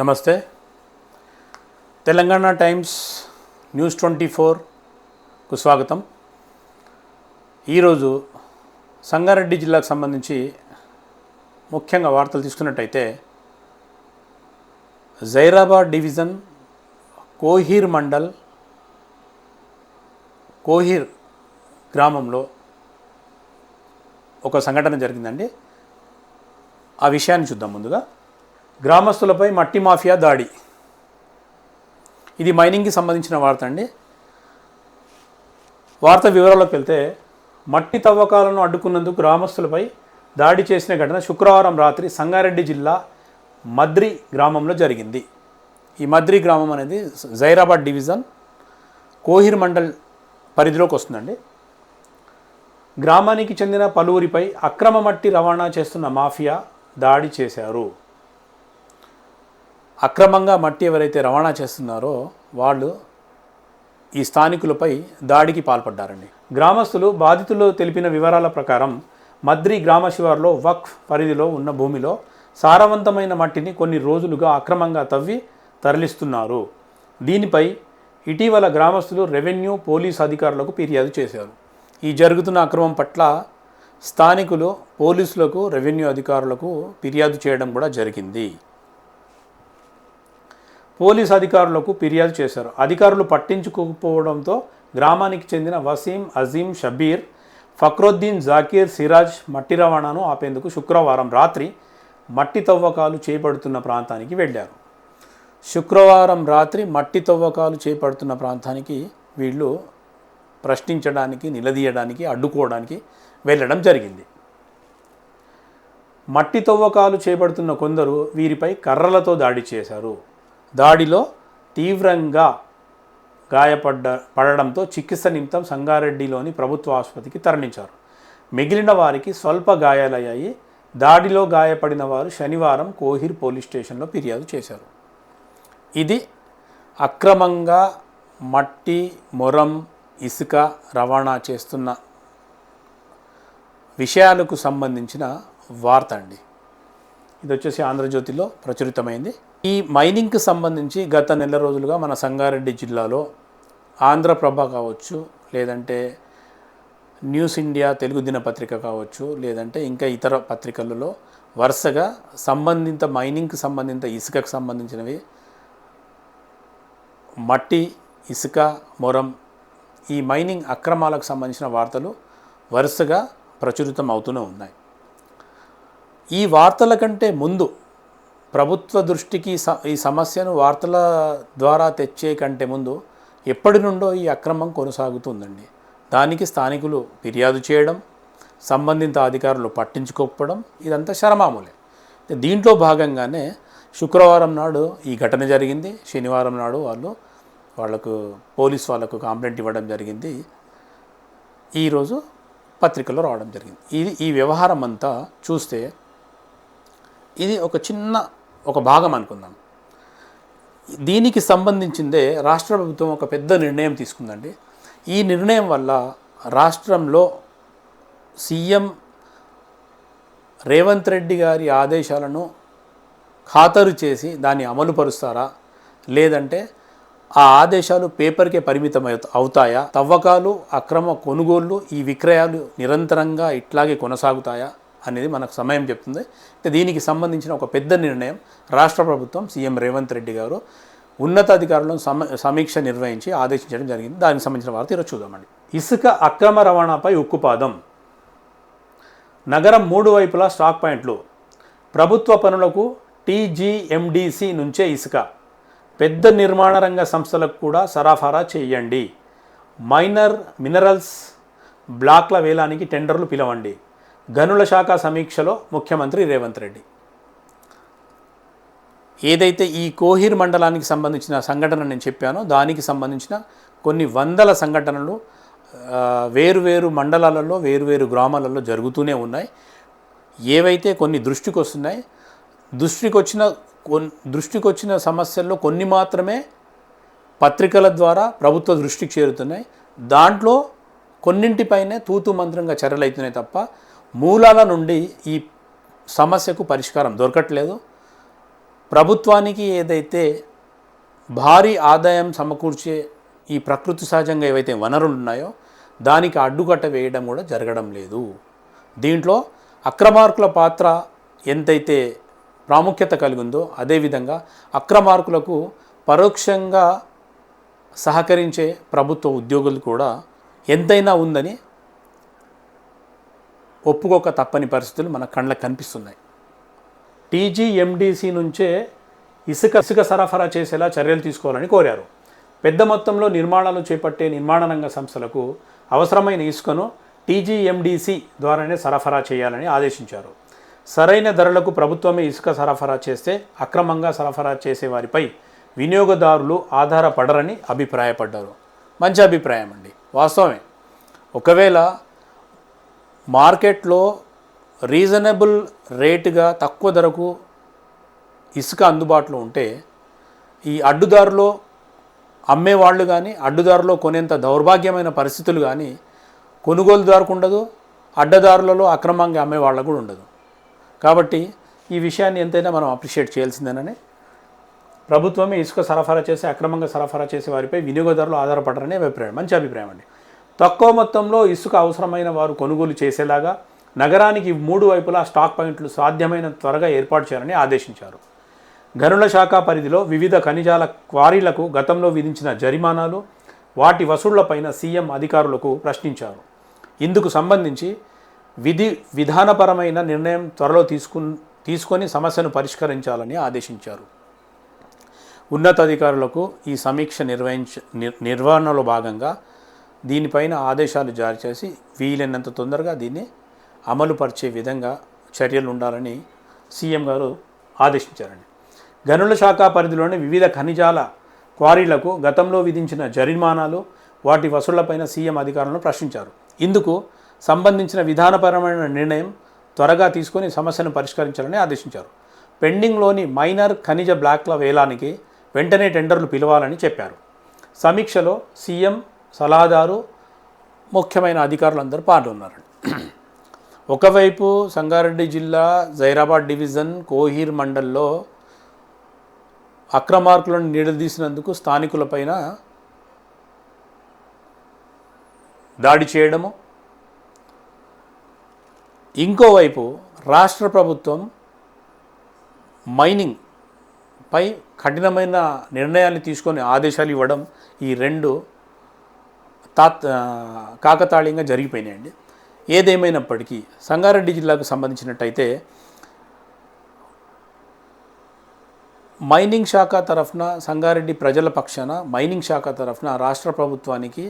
నమస్తే. Telangana Times News twenty ఫోర్కు స్వాగతం. ఈరోజు సంగారెడ్డి జిల్లాకు సంబంధించి ముఖ్యంగా వార్తలు తీసుకున్నట్టయితే జైరాబాద్ డివిజన్ కోహీర్ మండల్ కోహీర్ గ్రామంలో ఒక సంఘటన జరిగిందండి. ఆ విషయాన్ని చూద్దాం ముందుగా. గ్రామస్తులపై మట్టి మాఫియా దాడి. ఇది మైనింగ్కి సంబంధించిన వార్త అండి. వార్త వివరాల్లోకి వెళ్తే మట్టి తవ్వకాలను అడ్డుకున్నందుకు గ్రామస్తులపై దాడి చేసిన ఘటన శుక్రవారం రాత్రి సంగారెడ్డి జిల్లా మద్రి గ్రామంలో జరిగింది. ఈ మద్రి గ్రామం అనేది జైరాబాద్ డివిజన్ కోహిర్ మండల్ పరిధిలోకి వస్తుందండి. గ్రామానికి చెందిన పలువురిపై అక్రమ మట్టి రవాణా చేస్తున్న మాఫియా దాడి చేశారు. అక్రమంగా మట్టి ఎవరైతే రవాణా చేస్తున్నారో వాళ్ళు ఈ స్థానికులపై దాడికి పాల్పడ్డారండి. గ్రామస్తులు బాధితులు తెలిపిన వివరాల ప్రకారం మద్రి గ్రామ శివార్లో వక్ఫ్ పరిధిలో ఉన్న భూమిలో సారవంతమైన మట్టిని కొన్ని రోజులుగా అక్రమంగా తవ్వి తరలిస్తున్నారు. దీనిపై ఇటీవల గ్రామస్తులు రెవెన్యూ పోలీస్ అధికారులకు ఫిర్యాదు చేశారు. ఈ జరుగుతున్న అక్రమం పట్ల స్థానికులు పోలీసులకు రెవెన్యూ అధికారులకు ఫిర్యాదు చేయడం కూడా జరిగింది. పోలీస్ అధికారులకు ఫిర్యాదు చేశారు. అధికారులు పట్టించుకోకపోవడంతో గ్రామానికి చెందిన వసీం అజీం షబీర్ ఫక్రుద్దీన్ జాకీర్ సిరాజ్ మట్టి రవాణాను ఆపేందుకు శుక్రవారం రాత్రి మట్టి తవ్వకాలు చేపడుతున్న ప్రాంతానికి వెళ్ళారు. శుక్రవారం రాత్రి మట్టి తవ్వకాలు చేపడుతున్న ప్రాంతానికి వీళ్ళు ప్రశ్నించడానికి నిలదీయడానికి అడ్డుకోవడానికి వెళ్ళడం జరిగింది. మట్టి తవ్వకాలు చేపడుతున్న కొందరు వీరిపై కర్రలతో దాడి చేశారు. దాడిలో తీవ్రంగా గాయపడ్డ పడడంతో చికిత్స నిమిత్తం సంగారెడ్డిలోని ప్రభుత్వ ఆసుపత్రికి తరలించారు. మిగిలిన వారికి స్వల్ప గాయాలయ్యాయి. దాడిలో గాయపడిన వారు శనివారం కోహిర్ పోలీస్ స్టేషన్లో ఫిర్యాదు చేశారు. ఇది అక్రమంగా మట్టి మొరం ఇసుక రవాణా చేస్తున్న విషయాలకు సంబంధించిన వార్త అండి. ఇది వచ్చేసి ఆంధ్రజ్యోతిలో ప్రచురితమైంది. ఈ మైనింగ్కి సంబంధించి గత నెల రోజులుగా మన సంగారెడ్డి జిల్లాలో ఆంధ్రప్రభ కావచ్చు లేదంటే న్యూస్ ఇండియా తెలుగు దినపత్రిక కావచ్చు లేదంటే ఇంకా ఇతర పత్రికలలో వరుసగా సంబంధిత మైనింగ్కి సంబంధిత ఇసుకకు సంబంధించినవి మట్టి ఇసుక మొరం ఈ మైనింగ్ అక్రమాలకు సంబంధించిన వార్తలు వరుసగా ప్రచురితం అవుతూనే ఉన్నాయి. ఈ వార్తల కంటే ముందు ప్రభుత్వ దృష్టికి స ఈ సమస్యను వార్తల ద్వారా తెచ్చే కంటే ముందు ఎప్పటి నుండో ఈ అక్రమం కొనసాగుతుందండి. దానికి స్థానికులు ఫిర్యాదు చేయడం సంబంధిత అధికారులు పట్టించుకోకపోవడం ఇదంతా శరమామూలే దీంట్లో భాగంగానే శుక్రవారం నాడు ఈ ఘటన జరిగింది. శనివారం నాడు వాళ్ళు వాళ్ళకు పోలీస్ వాళ్ళకు కంప్లైంట్ ఇవ్వడం జరిగింది. ఈరోజు పత్రికలో రావడం జరిగింది. ఇది ఈ వ్యవహారం అంతా చూస్తే ఇది ఒక చిన్న ఒక భాగం అనుకుందాం. దీనికి సంబంధించిందే రాష్ట్ర ప్రభుత్వం ఒక పెద్ద నిర్ణయం తీసుకుందండి. ఈ నిర్ణయం వల్ల రాష్ట్రంలో సీఎం రేవంత్ రెడ్డి గారి ఆదేశాలను ఖాతరు చేసి దాన్ని అమలు పరుస్తారా? లేదంటే ఆ ఆదేశాలు పేపర్కే పరిమితం అవుత- అవుతాయా? తవ్వకాలు అక్రమ కొనుగోళ్ళు ఈ విక్రయాలు నిరంతరంగా ఇట్లాగే కొనసాగుతాయా? అనేది మనకు సమయం చెప్తుంది. అయితే దీనికి సంబంధించిన ఒక పెద్ద నిర్ణయం రాష్ట్ర ప్రభుత్వం సీఎం రేవంత్ రెడ్డి గారు ఉన్నతాధికారులను సమ సమీక్ష నిర్వహించి ఆదేశించడం జరిగింది. దానికి సంబంధించిన వార్త ఈరోజు చూద్దామండి. ఇసుక అక్రమ రవాణాపై ఉక్కుపాదం. నగరం మూడు వైపులా స్టాక్ పాయింట్లు. ప్రభుత్వ పనులకు టీజీఎండిసి నుంచే ఇసుక. పెద్ద నిర్మాణ రంగ సంస్థలకు కూడా సరఫరా చేయండి. మైనర్ మినరల్స్ బ్లాక్ల వేలానికి టెండర్లు పిలవండి. గనుల శాఖ సమీక్షలో ముఖ్యమంత్రి రేవంత్ రెడ్డి. ఏదైతే ఈ కోహిర్ మండలానికి సంబంధించిన సంఘటన నేను చెప్పానో దానికి సంబంధించిన కొన్ని వందల సంఘటనలు వేరువేరు మండలాలలో వేరువేరు గ్రామాలలో జరుగుతూనే ఉన్నాయి. ఏవైతే కొన్ని దృష్టికి వస్తున్నాయి దృష్టికి వచ్చిన కొన్ దృష్టికి వచ్చిన సమస్యల్లో కొన్ని మాత్రమే పత్రికల ద్వారా ప్రభుత్వ దృష్టికి చేరుతున్నాయి. దాంట్లో కొన్నింటిపైనే తూతు మంత్రంగా చర్యలు అవుతున్నాయి తప్ప మూలాల నుండి ఈ సమస్యకు పరిష్కారం దొరకట్లేదు. ప్రభుత్వానికి ఏదైతే భారీ ఆదాయం సమకూర్చే ఈ ప్రకృతి సహజంగా ఏవైతే వనరులు ఉన్నాయో దానికి అడ్డుకట్ట వేయడం కూడా జరగడం లేదు. దీంట్లో అక్రమార్కుల పాత్ర ఎంతైతే ప్రాముఖ్యత కలిగి ఉందో అదేవిధంగా అక్రమార్కులకు పరోక్షంగా సహకరించే ప్రభుత్వ ఉద్యోగులు కూడా ఎంతైనా ఉందని ఒప్పుకోక తప్పని పరిస్థితులు మన కళ్ళకు కనిపిస్తున్నాయి. టీజీఎండిసి నుంచే ఇసుక ఇసుక సరఫరా చేసేలా చర్యలు తీసుకోవాలని కోరారు. పెద్ద మొత్తంలో నిర్మాణాలు చేపట్టే నిర్మాణ రంగ సంస్థలకు అవసరమైన ఇసుకను టీజీఎండిసి ద్వారానే సరఫరా చేయాలని ఆదేశించారు. సరైన ధరలకు ప్రభుత్వమే ఇసుక సరఫరా చేస్తే అక్రమంగా సరఫరా చేసే వారిపై వినియోగదారులు ఆధారపడరని అభిప్రాయపడ్డారు. మంచి అభిప్రాయం అండి. వాస్తవమే. ఒకవేళ మార్కెట్లో రీజనబుల్ రేటుగా తక్కువ ధరకు ఇసుక అందుబాటులో ఉంటే ఈ అడ్డుదారులో అమ్మేవాళ్ళు కానీ అడ్డుదారులో కొనేంత దౌర్భాగ్యమైన పరిస్థితులు కానీ కొనుగోలుదారుకు ఉండదు అడ్డదారులలో అక్రమంగా అమ్మే వాళ్ళకు కూడా ఉండదు. కాబట్టి ఈ విషయాన్ని ఎంతైనా మనం అప్రిషియేట్ చేయాల్సిందేనని ప్రభుత్వమే ఇసుక సరఫరా చేసి అక్రమంగా సరఫరా చేసే వారిపై వినియోగదారులు ఆధారపడరనే అభిప్రాయం మంచి అభిప్రాయం అండి. తక్కువ మొత్తంలో ఇసుక అవసరమైన వారు కొనుగోలు చేసేలాగా నగరానికి మూడు వైపులా స్టాక్ పాయింట్లు సాధ్యమైన త్వరగా ఏర్పాటు చేయాలని ఆదేశించారు. గనుల శాఖ పరిధిలో వివిధ ఖనిజాల క్వారీలకు గతంలో విధించిన జరిమానాలు వాటి వసూళ్ళపైన సీఎం అధికారులకు ప్రశ్నించారు. ఇందుకు సంబంధించి విధి విధానపరమైన నిర్ణయం త్వరలో తీసుకు తీసుకొని సమస్యను పరిష్కరించాలని ఆదేశించారు. ఉన్నతాధికారులకు ఈ సమీక్ష నిర్వహించ నిర్వహణలో భాగంగా దీనిపైన ఆదేశాలు జారీ చేసి వీలైనంత తొందరగా దీన్ని అమలుపరిచే విధంగా చర్యలు ఉండాలని సీఎం గారు ఆదేశించారండి. గనుల శాఖ పరిధిలోని వివిధ ఖనిజాల క్వారీలకు గతంలో విధించిన జరిమానాలు వాటి వసూళ్ళపైన సీఎం అధికారులను ప్రశ్నించారు. ఇందుకు సంబంధించిన విధానపరమైన నిర్ణయం త్వరగా తీసుకొని సమస్యను పరిష్కరించాలని ఆదేశించారు. పెండింగ్లోని మైనర్ ఖనిజ బ్లాక్ల వేలానికి వెంటనే టెండర్లు పిలవాలని చెప్పారు. సమీక్షలో సీఎం సలహాదారు ముఖ్యమైన అధికారులందరూ పాల్గొన్నారండి ఒకవైపు సంగారెడ్డి జిల్లా జైరాబాద్ డివిజన్ కోహీర్ మండల్లో అక్రమార్కులను నిలదీసినందుకు స్థానికులపైన దాడి చేయడము. ఇంకోవైపు రాష్ట్ర ప్రభుత్వం మైనింగ్ పై కఠినమైన నిర్ణయాన్ని తీసుకొని ఆదేశాలు ఇవ్వడం ఈ రెండు తాత్ కాకతాళీయంగా జరిగిపోయినాయండి. ఏదేమైనప్పటికీ సంగారెడ్డి జిల్లాకు సంబంధించినట్టయితే మైనింగ్ శాఖ తరఫున సంగారెడ్డి ప్రజల పక్షాన మైనింగ్ శాఖ తరఫున రాష్ట్ర ప్రభుత్వానికి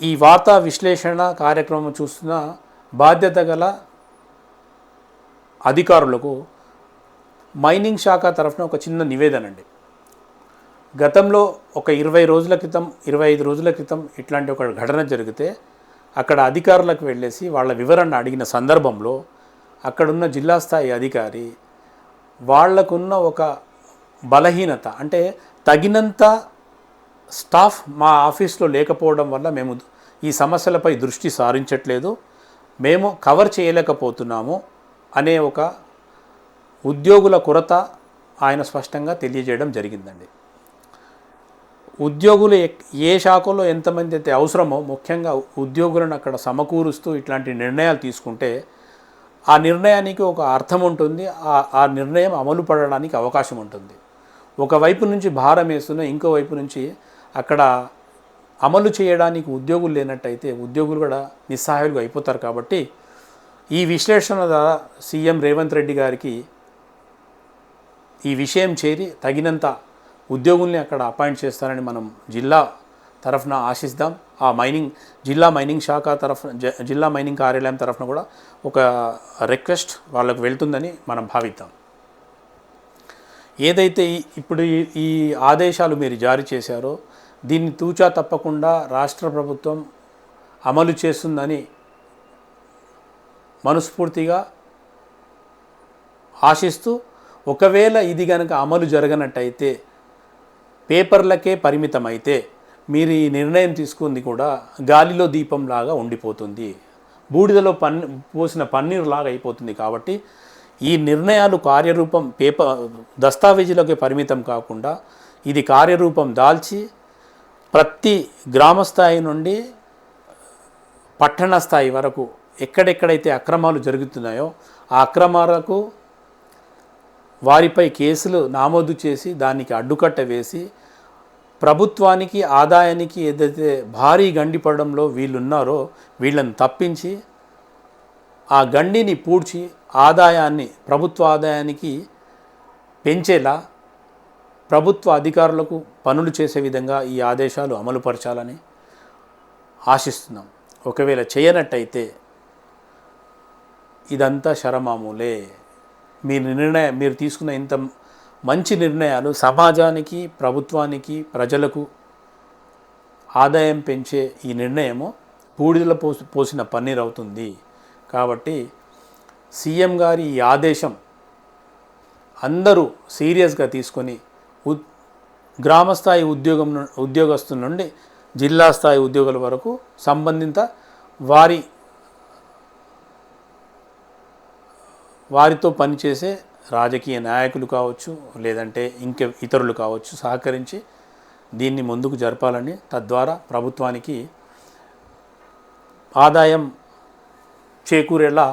ఈ వార్తా విశ్లేషణ కార్యక్రమం చూస్తున్న బాధ్యత గల అధికారులకు మైనింగ్ శాఖ తరఫున ఒక చిన్న నివేదన అండి. గతంలో ఒక ఇరవై రోజుల క్రితం ఇరవై ఐదు రోజుల క్రితం ఇట్లాంటి ఒక ఘటన జరిగితే అక్కడ అధికారులకు వెళ్ళేసి వాళ్ళ వివరణ అడిగిన సందర్భంలో అక్కడున్న జిల్లా స్థాయి అధికారి వాళ్ళకున్న ఒక బలహీనత అంటే తగినంత స్టాఫ్ మా ఆఫీస్లో లేకపోవడం వల్ల మేము ఈ సమస్యలపై దృష్టి సారించట్లేదు మేము కవర్ చేయలేకపోతున్నాము అనే ఒక ఉద్యోగుల కొరత ఆయన స్పష్టంగా తెలియజేయడం జరిగిందండి. ఉద్యోగులు ఏ శాఖలో ఎంతమంది అయితే అవసరమో ముఖ్యంగా ఉద్యోగులను అక్కడ సమకూరుస్తూ ఇట్లాంటి నిర్ణయాలు తీసుకుంటే ఆ నిర్ణయానికి ఒక అర్థం ఉంటుంది ఆ ఆ నిర్ణయం అమలు పడడానికి అవకాశం ఉంటుంది. ఒకవైపు నుంచి భారం వేస్తున్న ఇంకో వైపు నుంచి అక్కడ అమలు చేయడానికి ఉద్యోగులు లేనట్టయితే ఉద్యోగులు కూడా నిస్సహాయులు అయిపోతారు కాబట్టి ఈ విశ్లేషణ ద్వారా సీఎం రేవంత్ రెడ్డి గారికి ఈ విషయం చేరి తగినంత ఉద్యోగుల్ని అక్కడ అపాయింట్ చేస్తారని మనం జిల్లా తరఫున ఆశిస్తాం. ఆ మైనింగ్ జిల్లా మైనింగ్ శాఖ తరఫున జ- జిల్లా మైనింగ్ కార్యాలయం తరఫున కూడా ఒక రిక్వెస్ట్ వాళ్ళకు వెళ్తుందని మనం భావిద్దాం. ఏదైతే ఇప్పుడు ఈ- ఈ ఆదేశాలు మీరు జారీ చేశారో దీన్ని తూచా తప్పకుండా రాష్ట్ర ప్రభుత్వం అమలు చేస్తుందని మనస్ఫూర్తిగా ఆశిస్తూ ఒకవేళ ఇది కనుక అమలు జరగనట్టయితే పేపర్లకే పరిమితమైతే మీరు ఈ నిర్ణయం తీసుకుంది కూడా గాలిలో దీపంలాగా ఉండిపోతుంది. బూడిదలో పన్ పోసిన పన్నీరులాగా అయిపోతుంది కాబట్టి ఈ నిర్ణయాలు కార్యరూపం పేపర్ దస్తావేజీలకే పరిమితం కాకుండా ఇది కార్యరూపం దాల్చి ప్రతి గ్రామ స్థాయి నుండి పట్టణ స్థాయి వరకు ఎక్కడెక్కడైతే అక్రమాలు జరుగుతున్నాయో ఆ అక్రమాలకు వారిపై కేసులు నామోదు చేసి దానికి అడ్డుకట్ట వేసి ప్రభుత్వానికి ఆదాయానికి ఏదైతే భారీ గండి పడడంలో వీళ్ళున్నారో వీళ్ళని తప్పించి ఆ గండిని పూడ్చి ఆదాయాన్ని ప్రభుత్వ ఆదాయానికి పెంచేలా ప్రభుత్వ అధికారులకు పనులు చేసే విధంగా ఈ ఆదేశాలు అమలుపరచాలని ఆశిస్తున్నాం. ఒకవేళ చేయనట్టయితే ఇదంతా శరమామూలే. మీ నిర్ణయం మీరు తీసుకున్న ఇంత మంచి నిర్ణయాలు సమాజానికి ప్రభుత్వానికి ప్రజలకు ఆదాయం పెంచే ఈ నిర్ణయము బూడిదల పోసి పోసిన పన్నీర్ అవుతుంది. కాబట్టి సీఎం గారి ఈ ఆదేశం అందరూ సీరియస్గా తీసుకొని ఉ- గ్రామ స్థాయి ఉద్యోగం ను- ఉద్యోగస్తుల నుండి జిల్లా స్థాయి ఉద్యోగుల వరకు సంబంధిత వారి వారితో పనిచేసే రాజకీయ నాయకులు కావచ్చు లేదంటే ఇంక ఇతరులు కావచ్చు సహకరించి దీన్ని ముందుకు జరపాలని తద్వారా ప్రభుత్వానికి ఆదాయం చేకూరేలా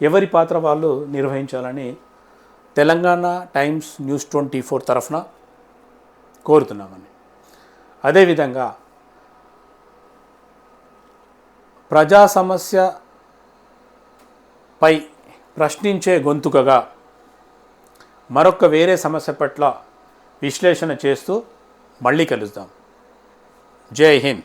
ఎవరి పాత్ర వాళ్ళు నిర్వహించాలని Telangana Times News twenty four తరఫున కోరుతున్నామని అదేవిధంగా ప్రజా సమస్యపై ప్రశ్నించే గొంతుకగా మరొక వేరే సమస్య పట్ల విశ్లేషణ చేస్తూ మళ్ళీ కలుద్దాం. జై హింద్.